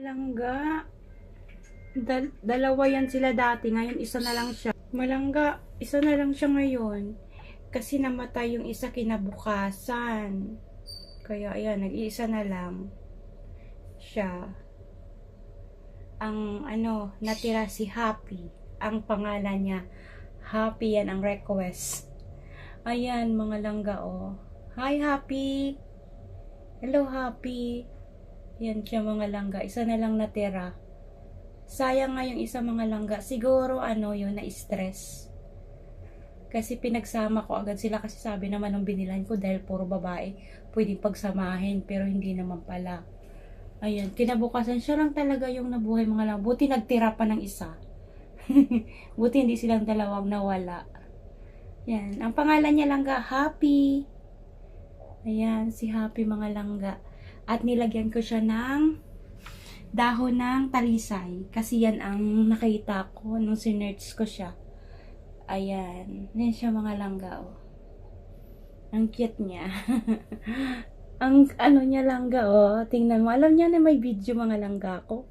Malangga. Dal- dalawa yan sila dati. Ngayon, isa na lang siya. Malangga, isa na lang siya ngayon. Kasi namatay yung isa kinabukasan. Kaya, ayan, nag-iisa na lang siya. Ang, ano, natira si Happy. Ang pangalan niya. Happy yan ang request. Ayan, mga langga, oh. Hi, Happy! Hello, Happy! Yan siya mga langga. Isa na lang natira. Sayang nga yung isa mga langga. Siguro ano yun, na-stress. Kasi pinagsama ko agad sila kasi sabi naman nung binilan ko dahil puro babae, pwedeng pagsamahin pero hindi naman pala. Ayan, kinabukasan siya lang talaga yung nabuhay mga langga. Buti nagtira pa ng isa. Buti hindi silang dalawang nawala. Yan, ang pangalan niya langga, Happy. Ayan, si Happy mga langga. At nilagyan ko siya ng dahon ng talisay. Kasi yan ang nakita ko nung sinerch ko siya. Ayan. Yan siya mga langga, oh. Ang cute niya. ang ano niya langga, oh. Tingnan mo. Alam niya na may video mga langga ko.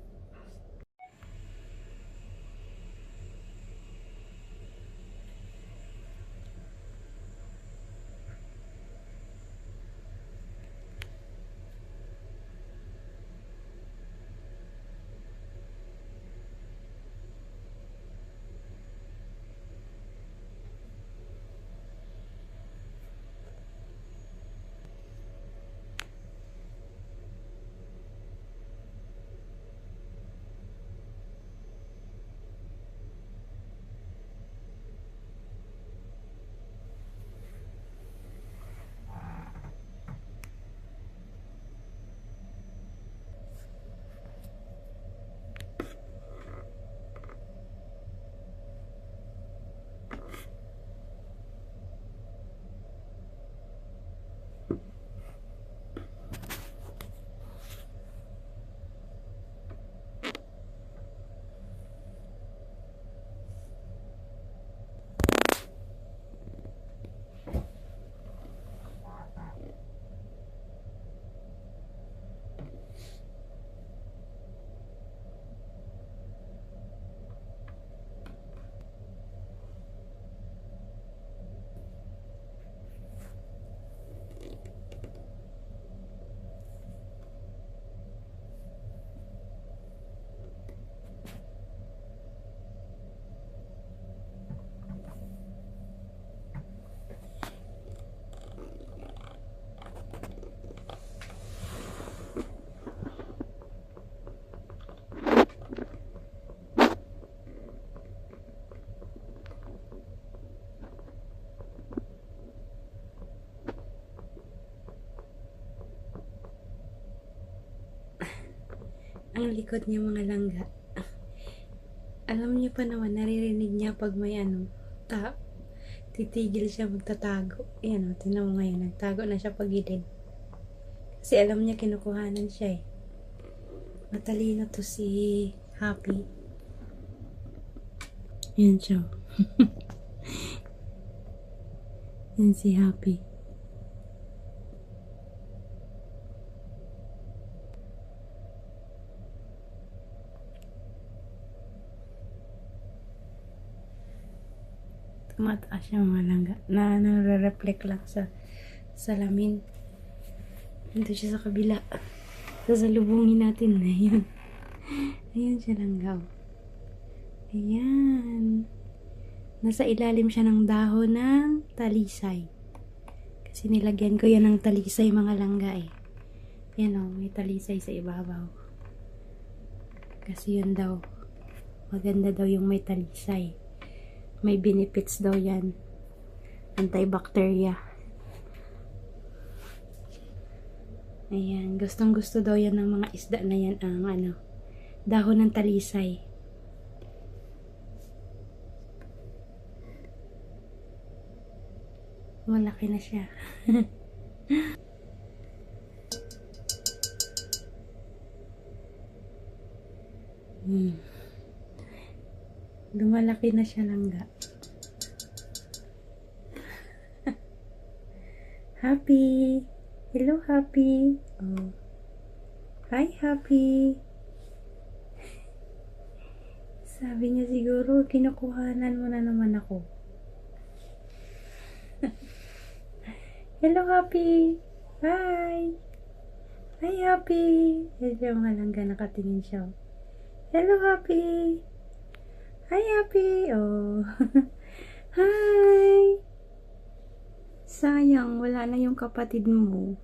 Ang likod niya mga langga. Alam niyo pa naman, naririnig niya pag may ano, ta titigil siya magtatago. Ayan o, tingnan mo ngayon, nagtago na siya pagilid. Kasi alam niya kinukuhanan siya eh. Matalino to si Happy. Ayan siya. Yan si Happy. Tumataas siya mga langga na nare-reflect lang sa salamin. Nandito siya sa kabila. Sasalubungin natin. Ayun. Ayun siya langga. oh. Ayan. Nasa ilalim siya ng dahon ng talisay. Kasi nilagyan ko yan ng talisay mga langga eh. Yan o, may talisay sa ibabaw. Kasi yun daw. Maganda daw yung may talisay. May benefits daw yan. Antibacteria. Ayan. Gustong gusto daw yan ng mga isda na yan ang ano, dahon ng talisay. Malaki na siya. hmm. Lumalaki na siya langga. happy! Hello, Happy! Oh. Hi, Happy! Sabi niya siguro, kinukuhanan mo na naman ako. Hello, Happy! Hi! Hi, Happy! Hello, mga langga, nakatingin siya. Hello, Happy! Hi, Happy! Oh! Hi! Sayang, wala na yung kapatid mo.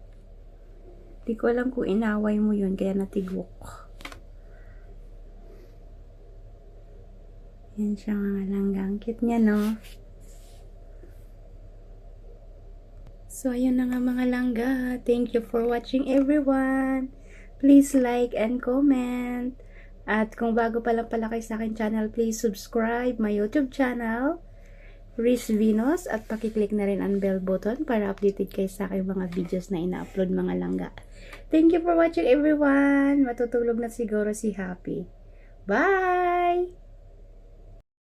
Di ko alam kung inaway mo yun, kaya natigok. Yan siya mga langgang. Cute niya, no? So, ayun na nga mga langga. Thank you for watching everyone. Please like and comment. At kung bago pa lang pala kayo sa akin channel, please subscribe my YouTube channel, Riz Venus, at pakiclick na rin ang bell button para updated kayo sa aking mga videos na ina-upload mga langga. Thank you for watching everyone. Matutulog na siguro si Happy. Bye!